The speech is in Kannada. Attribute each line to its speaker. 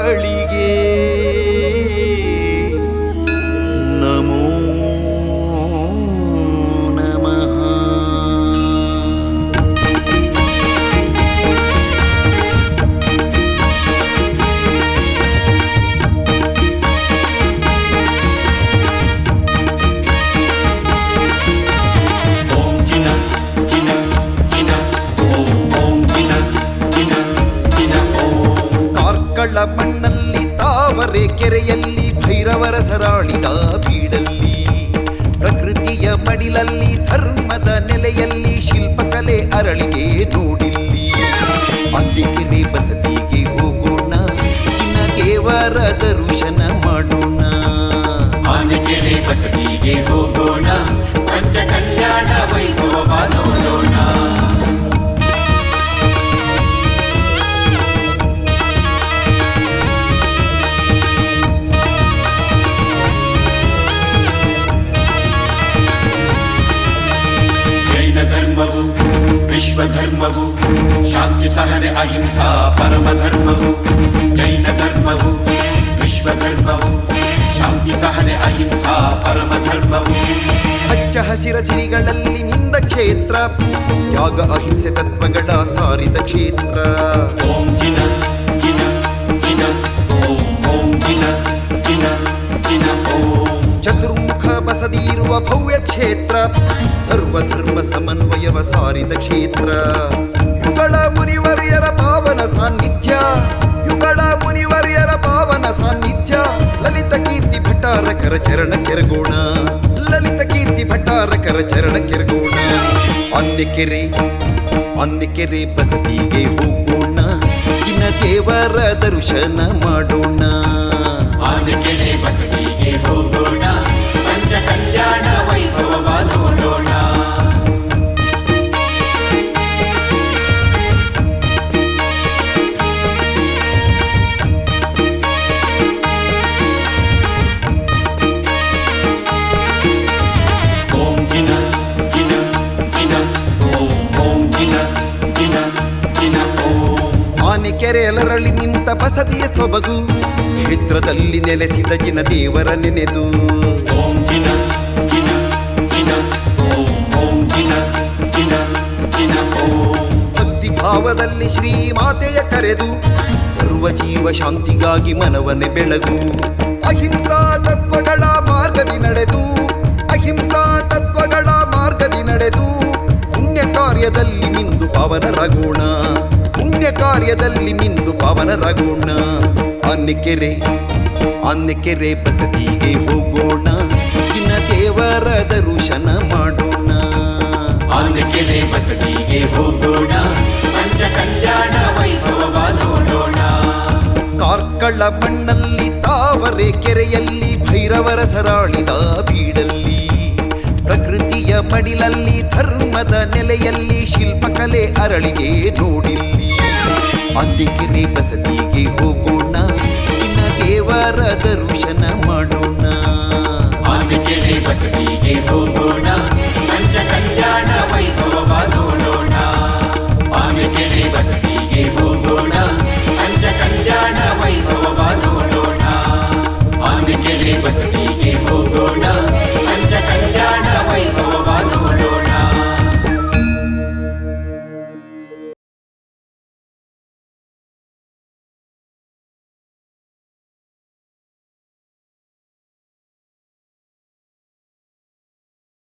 Speaker 1: ಅರಳಿಗೆ ಕೆರೆಯಲ್ಲಿ ಭೈರವರ ಸರಾಳಿದ ಬೀಡಲ್ಲಿ ಪ್ರಕೃತಿಯ ಮಡಿಲಲ್ಲಿ, ಧರ್ಮದ ನೆಲೆಯಲ್ಲಿ ಶಿಲ್ಪಕಲೆ ಅರಳಿಗೆ ನೋಡಿಲ್ಲಿ ಅಂದಿಕೆರೆ ಬಸದಿಗೆ ಹೋಗೋಣ, ಚಿನ್ನಗೇವರ ದರ್ಶನ ಮಾಡೋಣ.
Speaker 2: ಆನೆಕೆರೆ ಬಸದಿಗೆ ಹೋಗೋಣ ವಿಶ್ವ ಧರ್ಮವು ಶಾಂತಿ ಸಹನೆ ಅಹಿಂಸಾ ಪರಮ ಧರ್ಮವು ಜೈನ ಧರ್ಮವು ವಿಶ್ವ ಧರ್ಮವು ಶಾಂತಿ ಸಹನೆ ಅಹಿಂಸಾ ಪರಮ ಧರ್ಮವು
Speaker 1: ಹಚ್ಚ ಹಸಿರ ಸಿರಿಗಳಲ್ಲಿ ನಿಂದ ಕ್ಷೇತ್ರ ಯಾಗ ಅಹಿಂಸೆ ತತ್ವಗಳ ಸಾರಿದ ಕ್ಷೇತ್ರ.
Speaker 2: ಓಂ
Speaker 1: ಇರುವ ಭವ್ಯ ಕ್ಷೇತ್ರ. ಸರ್ವಧರ್ಮ ಸಮನ್ವಯವ ಸಾರಿದ ಕ್ಷೇತ್ರ. ಯುಗಳ ಮುನಿವರ್ಯರ ಪಾವನ ಸಾನ್ನಿಧ್ಯ. ಯುಗಳ ಮುನಿವರ್ಯರ ಪಾವನ ಸಾನ್ನಿಧ್ಯ. ಲಲಿತ ಕೀರ್ತಿ ಭಟ್ಟಾರಕರ ಚರಣ ಕೆರಗೋಣ. ಲಲಿತ ಕೀರ್ತಿ ಭಟ್ಟಾರಕರ ಚರಣ ಕೆರಗೋಣ. ಅನ್ನೆಕೆರೆ ಅನ್ನೆಕೆರೆ ಬಸದಿಗೆ ಹೋಗೋಣ. ಚಿನ್ನ ದೇವರ ದರ್ಶನ ಮಾಡೋಣ.
Speaker 2: ಆನೆಕೆರೆ ಬಸದಿಗೆ ಹೋಗೋಣ.
Speaker 1: ಕೆರೆಯಲರಳಿ ನಿಂತ ಬಸದಿಯ ಸೊಬಗು. ಕ್ಷೇತ್ರದಲ್ಲಿ ನೆಲೆಸಿದ ಜಿನ ದೇವರ ನೆನೆದು.
Speaker 2: ಓಂ ಜಿನ ಜಿನ ಜಿನ ಓಂ ಓಂ ಜಿನ ಜಿನ ಜಿನ
Speaker 1: ಭಕ್ತಿ ಭಾವದಲ್ಲಿ ಶ್ರೀ ಮಾತೆಯ ಕರೆದು. ಸರ್ವ ಜೀವ ಶಾಂತಿಗಾಗಿ ಮನವನೆ ಬೆಳಗು. ಅಹಿಂಸಾ ತತ್ವಗಳ ಮಾರ್ಗದಿ ನಡೆದು. ಅಹಿಂಸಾ ತತ್ವಗಳ ಮಾರ್ಗದಿ ನಡೆದು. ಪುಣ್ಯ ಕಾರ್ಯದಲ್ಲಿ ಮಿಂದು ಪಾವನರಾಗೋಣ ಪುಣ್ಯ ಕಾರ್ಯದಲ್ಲಿ ಮಿಂದು ಪಾವನರಾಗೋಣ ಅನ್ನೆಕೆರೆ ಅನ್ನೆಕೆರೆ ಬಸದಿಗೆ ಹೋಗೋಣ. ಚಿನ್ನ ದೇವರ ದರುಶನ ಮಾಡೋಣ.
Speaker 2: ಅನ್ನೆಕೆರೆ ಬಸದಿಗೆ ಹೋಗೋಣ. ಪಂಚ ಕಲ್ಯಾಣ ವೈಭವ ನೋಡೋಣ.
Speaker 1: ಕಾರ್ಕಳ ಮಣ್ಣಲ್ಲಿ, ತಾವರೆ ಕೆರೆಯಲ್ಲಿ, ಭೈರವರ ಸರಾಳಿದ ಬೀಡಲ್ಲಿ. ಪ್ರಕೃತಿಯ ಮಡಿಲಲ್ಲಿ, ಧರ್ಮದ ನೆಲೆಯಲ್ಲಿ, ಶಿಲ್ಪಕಲೆ ಅರಳಿಗೆ ನೋಡಿಲ್ಲಿ. ಅಂದಿಕೆರೆ ಬಸದಿಗೆ ಹೋಗೋಣ. ಇನ್ನ ದೇವರ ದರ್ಶನ ಮಾಡೋಣ.
Speaker 2: ಅಂದಿಕೆರೆ ಬಸದಿಗೆ ಹೋಗೋಣ. ಪಂಚ ಕಲ್ಯಾಣ ವೈಭವ ನೋಡೋಣ. ಅಂದಿಕೆರೆ ಬಸದಿಗೆ ಹೋಗೋಣ. ಪಂಚ ಕಲ್ಯಾಣ ವೈಭವ ನೋಡೋಣ. ಅಂದಿಕೆರೆ ಬಸದಿಗೆ ಹೋಗೋಣ.